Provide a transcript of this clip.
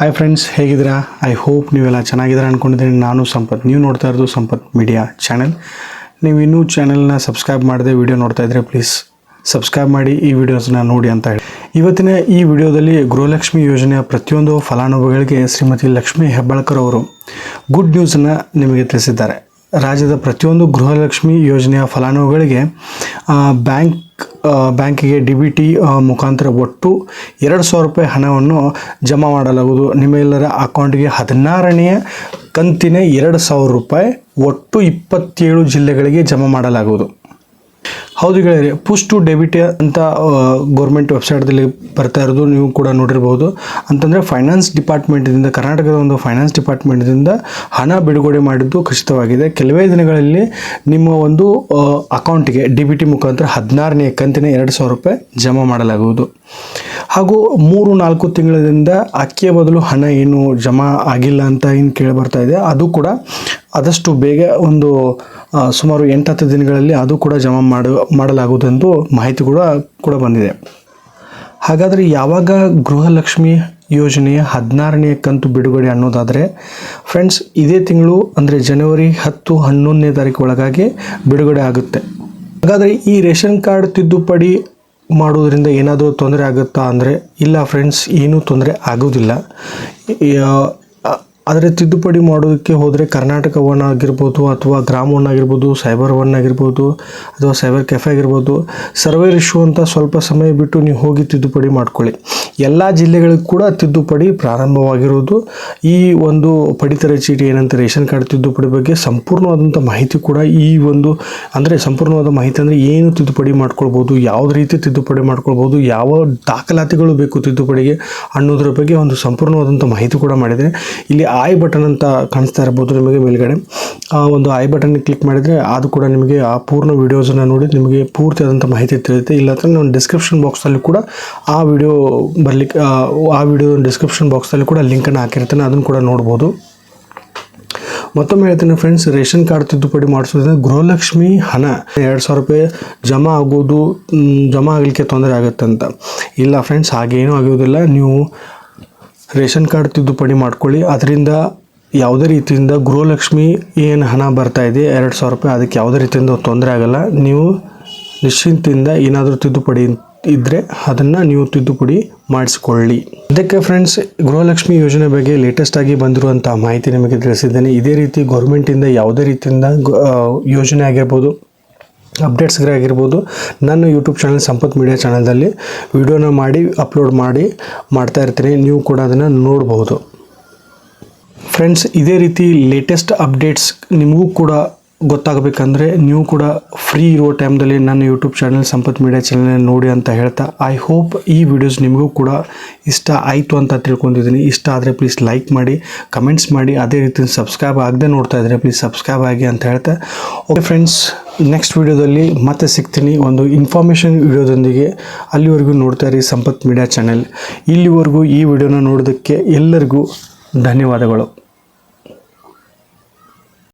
Hi friends ಹೇಗಿದ್ದೀರಾ? I hope ನೀವೆಲ್ಲ ಚೆನ್ನಾಗಿದ್ದೀರಾ ಅಂದ್ಕೊಂಡಿದ್ದೀನಿ ನಾನು ಸಂಪತ್. ನೀವು ನೋಡ್ತಾ ಇರೋದು ಸಂಪತ್ ಮೀಡಿಯಾ ಚಾನೆಲ್ ನೀವು ಇನ್ನೂ ಚಾನೆಲ್ನ ಸಬ್ಸ್ಕ್ರೈಬ್ ಮಾಡದೆ ವಿಡಿಯೋ ನೋಡ್ತಾ ಇದ್ದರೆ ಪ್ಲೀಸ್ ಸಬ್ಸ್ಕ್ರೈಬ್ ಮಾಡಿ ಈ ವಿಡಿಯೋಸ್ನ ನೋಡಿ ಅಂತ ಹೇಳಿ. ಇವತ್ತಿನ ಈ ವಿಡಿಯೋದಲ್ಲಿ ಗೃಹಲಕ್ಷ್ಮಿ ಯೋಜನೆಯ ಪ್ರತಿಯೊಂದು ಫಲಾನುಭವಿಗಳಿಗೆ ಶ್ರೀಮತಿ ಲಕ್ಷ್ಮೀ ಹೆಬ್ಬಾಳ್ಕರ್ ಅವರು ಗುಡ್ ನ್ಯೂಸನ್ನು ನಿಮಗೆ ತಿಳಿಸಿದ್ದಾರೆ. ರಾಜ್ಯದ ಪ್ರತಿಯೊಂದು ಗೃಹಲಕ್ಷ್ಮಿ ಯೋಜನೆಯ ಫಲಾನುಭವಿಗಳಿಗೆ ಬ್ಯಾಂಕ್ ಬ್ಯಾಂಕಿಗೆ ಡಿ ಬಿ ಟಿ ಮುಖಾಂತರ ಒಟ್ಟು ಎರಡು ಸಾವಿರ ರೂಪಾಯಿ ಹಣವನ್ನು ಜಮಾ ಮಾಡಲಾಗುವುದು. ನಿಮ್ಮೆಲ್ಲರ ಅಕೌಂಟ್ಗೆ ಹದಿನಾರನೆಯ ಕಂತಿನ ಎರಡು ಸಾವಿರ ರೂಪಾಯಿ ಒಟ್ಟು ಇಪ್ಪತ್ತೇಳು ಜಿಲ್ಲೆಗಳಿಗೆ ಜಮಾ ಮಾಡಲಾಗುವುದು. ಹೌದು ಗೆಳೆಯರಿ ಪುಷ್ ಟು ಡೆಬಿಟ್ ಅಂತ ಗೌರ್ಮೆಂಟ್ ವೆಬ್ಸೈಟ್ದಲ್ಲಿ ಬರ್ತಾ ಇರೋದು ನೀವು ಕೂಡ ನೋಡಿರ್ಬೋದು. ಅಂತಂದರೆ ಫೈನಾನ್ಸ್ ಡಿಪಾರ್ಟ್ಮೆಂಟಿಂದ ಕರ್ನಾಟಕದ ಒಂದು ಫೈನಾನ್ಸ್ ಡಿಪಾರ್ಟ್ಮೆಂಟಿಂದ ಹಣ ಬಿಡುಗಡೆ ಮಾಡಿದ್ದು ಖಚಿತವಾಗಿದೆ. ಕೆಲವೇ ದಿನಗಳಲ್ಲಿ ನಿಮ್ಮ ಒಂದು ಅಕೌಂಟಿಗೆ ಡಿ ಬಿ ಟಿ ಮುಖಾಂತರ ಹದಿನಾರನೇ ಕಂತಿನ ಎರಡು ಸಾವಿರ ರೂಪಾಯಿ ಜಮಾ ಮಾಡಲಾಗುವುದು. ಹಾಗೂ ಮೂರು ನಾಲ್ಕು ತಿಂಗಳಿಂದ ಅಕ್ಕಿಯ ಬದಲು ಹಣ ಏನು ಜಮಾ ಆಗಿಲ್ಲ ಅಂತ ಏನು ಕೇಳಿ ಬರ್ತಾ ಇದೆ, ಅದು ಕೂಡ ಆದಷ್ಟು ಬೇಗ ಒಂದು ಸುಮಾರು ಎಂಟು ಹತ್ತು ದಿನಗಳಲ್ಲಿ ಅದು ಕೂಡ ಜಮಾ ಮಾಡು ಮಾಡಲಾಗುವುದೆಂದು ಮಾಹಿತಿ ಕೂಡ ಕೂಡ ಬಂದಿದೆ. ಹಾಗಾದರೆ ಯಾವಾಗ ಗೃಹಲಕ್ಷ್ಮಿ ಯೋಜನೆಯ ಹದಿನಾರನೇ ಕಂತು ಬಿಡುಗಡೆ ಅನ್ನೋದಾದರೆ ಫ್ರೆಂಡ್ಸ್ ಇದೇ ತಿಂಗಳು ಅಂದರೆ ಜನವರಿ ಹತ್ತು ಹನ್ನೊಂದನೇ ತಾರೀಕು ಒಳಗಾಗಿ ಬಿಡುಗಡೆ ಆಗುತ್ತೆ. ಹಾಗಾದರೆ ಈ ರೇಷನ್ ಕಾರ್ಡ್ ತಿದ್ದುಪಡಿ ಮಾಡೋದ್ರಿಂದ ಏನಾದರೂ ತೊಂದರೆ ಆಗುತ್ತಾ ಅಂದರೆ, ಇಲ್ಲ ಫ್ರೆಂಡ್ಸ್ ಏನೂ ತೊಂದರೆ ಆಗೋದಿಲ್ಲ ಆದರೆ ತಿದ್ದುಪಡಿ ಮಾಡೋದಕ್ಕೆ ಹೋದರೆ ಕರ್ನಾಟಕ ಒನ್ ಆಗಿರ್ಬೋದು ಅಥವಾ ಗ್ರಾಮ್ ಒನ್ ಆಗಿರ್ಬೋದು ಸೈಬರ್ ಒನ್ ಆಗಿರ್ಬೋದು ಅಥವಾ ಸೈಬರ್ ಕೆಫೆ ಆಗಿರ್ಬೋದು ಸರ್ವರ್ ಇಶ್ಯೂ ಅಂತ ಸ್ವಲ್ಪ ಸಮಯ ಬಿಟ್ಟು ನೀವು ಹೋಗಿ ತಿದ್ದುಪಡಿ ಮಾಡ್ಕೊಳ್ಳಿ. ಎಲ್ಲ ಜಿಲ್ಲೆಗಳಿಗೂ ಕೂಡ ತಿದ್ದುಪಡಿ ಪ್ರಾರಂಭವಾಗಿರುವುದು ಈ ಒಂದು ಪಡಿತರ ಚೀಟಿ ಏನಂತ ರೇಷನ್ ಕಾರ್ಡ್ ತಿದ್ದುಪಡಿ ಬಗ್ಗೆ ಸಂಪೂರ್ಣವಾದಂಥ ಮಾಹಿತಿ ಕೂಡ ಈ ಒಂದು ಅಂದರೆ ಸಂಪೂರ್ಣವಾದ ಮಾಹಿತಿ ಅಂದರೆ ಏನು ತಿದ್ದುಪಡಿ ಮಾಡ್ಕೊಳ್ಬೋದು, ಯಾವುದೇ ರೀತಿ ತಿದ್ದುಪಡಿ ಮಾಡ್ಕೊಳ್ಬೋದು, ಯಾವ ದಾಖಲಾತಿಗಳು ಬೇಕು ತಿದ್ದುಪಡಿಗೆ ಅನ್ನೋದ್ರ ಬಗ್ಗೆ ಒಂದು ಸಂಪೂರ್ಣವಾದಂಥ ಮಾಹಿತಿ ಕೂಡ ಮಾಡಿದರೆ. ಇಲ್ಲಿ ಐ ಬಟನ್ ಅಂತ ಕಾಣಿಸ್ತಾ ಇರ್ಬೋದು ನಿಮಗೆ ಮೇಲ್ಗಡೆ. ಆ ಒಂದು ಐ ಬಟನ್ ಕ್ಲಿಕ್ ಮಾಡಿದರೆ ಅದು ಕೂಡ ನಿಮಗೆ ಆ ಪೂರ್ಣ ವಿಡಿಯೋಸನ್ನು ನೋಡಿ ನಿಮಗೆ ಪೂರ್ತಿಯಾದಂಥ ಮಾಹಿತಿ ತಿಳಿಯುತ್ತೆ. ಇಲ್ಲ ಅಂದರೆ ನಾನು ಡಿಸ್ಕ್ರಿಪ್ಷನ್ ಬಾಕ್ಸಲ್ಲಿ ಕೂಡ ಆ ವಿಡಿಯೋ ಬರಲಿಕ್ಕೆ, ಆ ವಿಡಿಯೋ ಡಿಸ್ಕ್ರಿಪ್ಷನ್ ಬಾಕ್ಸಲ್ಲಿ ಕೂಡ ಲಿಂಕನ್ನು ಹಾಕಿರ್ತಾನೆ, ಅದನ್ನು ಕೂಡ ನೋಡ್ಬೋದು. ಮತ್ತೊಮ್ಮೆ ಹೇಳ್ತೀನಿ ಫ್ರೆಂಡ್ಸ್ ರೇಷನ್ ಕಾರ್ಡ್ ತಿದ್ದುಪಡಿ ಮಾಡಿಸೋದ್ರಿಂದ ಗೃಹಲಕ್ಷ್ಮಿ ಹಣ ಎರಡು ಸಾವಿರ ರೂಪಾಯಿ ಜಮಾ ಆಗೋದು ಜಮಾ ಆಗಲಿಕ್ಕೆ ತೊಂದರೆ ಆಗುತ್ತೆ ಅಂತ. ಇಲ್ಲ ಫ್ರೆಂಡ್ಸ್ ಹಾಗೇನೂ ಆಗೋದಿಲ್ಲ. ನೀವು ರೇಷನ್ ಕಾರ್ಡ್ ತಿದ್ದುಪಡಿ ಮಾಡ್ಕೊಳ್ಳಿ. ಅದರಿಂದ ಯಾವುದೇ ರೀತಿಯಿಂದ ಗೃಹಲಕ್ಷ್ಮಿ ಏನು ಹಣ ಬರ್ತಾ ಇದೆ, ಎರಡು ಸಾವಿರ ರೂಪಾಯಿ ಅದಕ್ಕೆ ಯಾವುದೇ ರೀತಿಯಿಂದ ತೊಂದರೆ ಆಗಲ್ಲ. ನೀವು ನಿಶ್ಚಿಂತೆಯಿಂದ ಏನಾದರೂ ತಿದ್ದುಪಡಿ ಇದ್ದರೆ ಅದನ್ನು ನೀವು ತಿದ್ದುಪಡಿ ಮಾಡಿಸ್ಕೊಳ್ಳಿ. ಅದಕ್ಕೆ ಫ್ರೆಂಡ್ಸ್ ಗೃಹಲಕ್ಷ್ಮಿ ಯೋಜನೆ ಬಗ್ಗೆ ಲೇಟೆಸ್ಟ್ ಆಗಿ ಬಂದಿರುವಂಥ ಮಾಹಿತಿ ನಿಮಗೆ ತಿಳಿಸಿದ್ದೇನೆ. ಇದೇ ರೀತಿ ಗೌರ್ಮೆಂಟಿಂದ ಯಾವುದೇ ರೀತಿಯಿಂದ ಯೋಜನೆ ಆಗಿರ್ಬೋದು ಅಪ್ಡೇಟ್ಸ್ಗಳಾಗಿರ್ಬೋದು ನನ್ನ ಯೂಟ್ಯೂಬ್ ಚಾನಲ್ ಸಂಪತ್ ಮೀಡಿಯಾ ಚಾನಲ್ದಲ್ಲಿ ವಿಡಿಯೋನ ಮಾಡಿ ಅಪ್ಲೋಡ್ ಮಾಡಿ, ಮಾಡ್ತಾ ಇರ್ತೀನಿ. ನೀವು ಕೂಡ ಅದನ್ನು ನೋಡಬಹುದು ಫ್ರೆಂಡ್ಸ್ ಇದೇ ರೀತಿ ಲೇಟೆಸ್ಟ್ ಅಪ್ಡೇಟ್ಸ್ ನಿಮಗೂ ಕೂಡ ಗೊತ್ತಾಗಬೇಕಂದ್ರೆ ನೀವು ಕೂಡ ಫ್ರೀ ಇರೋ ಟೈಮ್ದಲ್ಲಿ ನನ್ನ YouTube channel Sampath media channel ನೋಡಿ ಅಂತ ಹೇಳ್ತಾ ಐ ಹೋಪ್ ಈ ವಿಡಿಯೋಸ್ ನಿಮಗೂ ಕೂಡ ಇಷ್ಟ ಆಯಿತು ಅಂತ ತಿಳ್ಕೊಂಡಿದ್ದೀನಿ. ಇಷ್ಟ ಆದರೆ ಪ್ಲೀಸ್ ಲೈಕ್ ಮಾಡಿ ಕಮೆಂಟ್ಸ್ ಮಾಡಿ, ಅದೇ ರೀತಿ ಸಬ್ಸ್ಕ್ರೈಬ್ ಆಗದೆ ನೋಡ್ತಾ ಇದ್ದರೆ ಪ್ಲೀಸ್ ಸಬ್ಸ್ಕ್ರೈಬ್ ಆಗಿ ಅಂತ ಹೇಳ್ತಾ. ಓಕೆ ಫ್ರೆಂಡ್ಸ್ ನೆಕ್ಸ್ಟ್ ವಿಡಿಯೋದಲ್ಲಿ ಮತ್ತೆ ಸಿಗ್ತೀನಿ. ಒಂದು ಇನ್ಫಾರ್ಮೇಷನ್ ವಿಡಿಯೋದೊಂದಿಗೆ ಅಲ್ಲಿವರೆಗೂ ನೋಡ್ತಾ ಇರಿ ಸಂಪತ್ ಮೀಡಿಯಾ ಚಾನೆಲ್ ಇಲ್ಲಿವರೆಗೂ ಈ ವಿಡಿಯೋನ ನೋಡೋದಕ್ಕೆ ಎಲ್ಲರಿಗೂ ಧನ್ಯವಾದಗಳು.